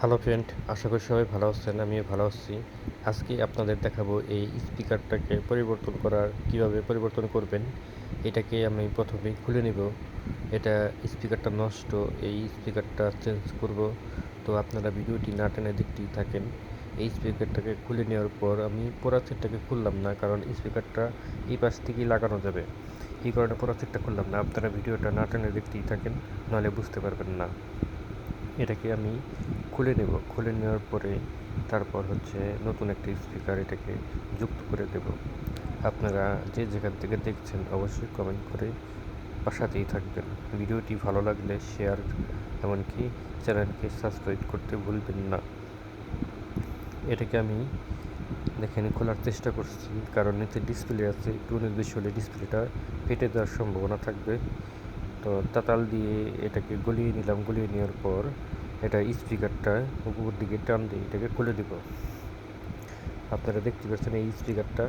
Hello friend আশা করি সবাই ভালো আছেন, আমিও ভালো আছি। আজকে আপনাদের দেখাবো এই স্পিকারটাকে পরিবর্তন করার কীভাবে পরিবর্তন করবেন, এটাকে আমি প্রথমে খুলে নিব। এটা স্পিকারটা নষ্ট, এই স্পিকারটা চেঞ্জ করব। তো আপনারা ভিডিওটি না টেনে দেখতেই থাকেন। এই স্পিকারটাকে খুলে নেওয়ার পর আমি পোড়া সেটটাকে খুললাম না, কারণ স্পিকারটা এই পাশ থেকেই লাগানো যাবে। এই কারণে পোড়া সেটটা খুললাম না, আপনারা ভিডিওটা না টেনে দেখতেই থাকেন, নাহলে বুঝতে পারবেন না। এটাকে আমি খুলে নেব, খুলে নেওয়ার পরে তারপর হচ্ছে নতুন একটি স্পিকার এটাকে যুক্ত করে দেব। আপনারা যে যেখান থেকে দেখছেন অবশ্যই কমেন্ট করে পাশাতেই থাকবেন। ভিডিওটি ভালো লাগলে শেয়ার এমনকি চ্যানেলকে সাবস্ক্রাইব করতে ভুলবেন না। এটাকে আমি দেখেন খোলার চেষ্টা করছি, কারণ এতে ডিসপ্লে আছে, একটু বিশ হলে ডিসপ্লেটা ফেটে যাওয়ার সম্ভাবনা থাকবে। তো তাতাল দিয়ে এটাকে গলিয়ে নিলাম, গলিয়ে নেওয়ার পর এটা স্পিকারটা উপর দিকে টান দিয়ে এটাকে খুলে দিব। আপনারা দেখতে পাচ্ছেন এই স্পিকারটা,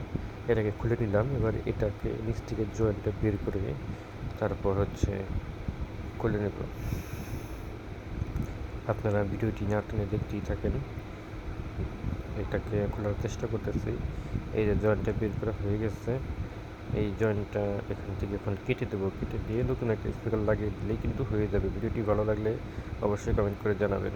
এটাকে খুলে নিলাম। এবার এটাকে নিচ থেকে জয়েন্টটা বের করে তারপর হচ্ছে খুলে নেব। আপনারা ভিডিওটি না টেনে দেখতেই থাকেন। এটাকে খোলার চেষ্টা করতেছি। এই যে জয়েন্টটা বের করা হয়ে গেছে। এই জয়েন্টটা এখান থেকে এখন কেটে দেবো। কেটে দিয়ে নতুন একটা স্পিকার লাগিয়ে দিলেই কিন্তু হয়ে যাবে। ভিডিওটি ভালো লাগলে অবশ্যই কমেন্ট করে জানাবেন।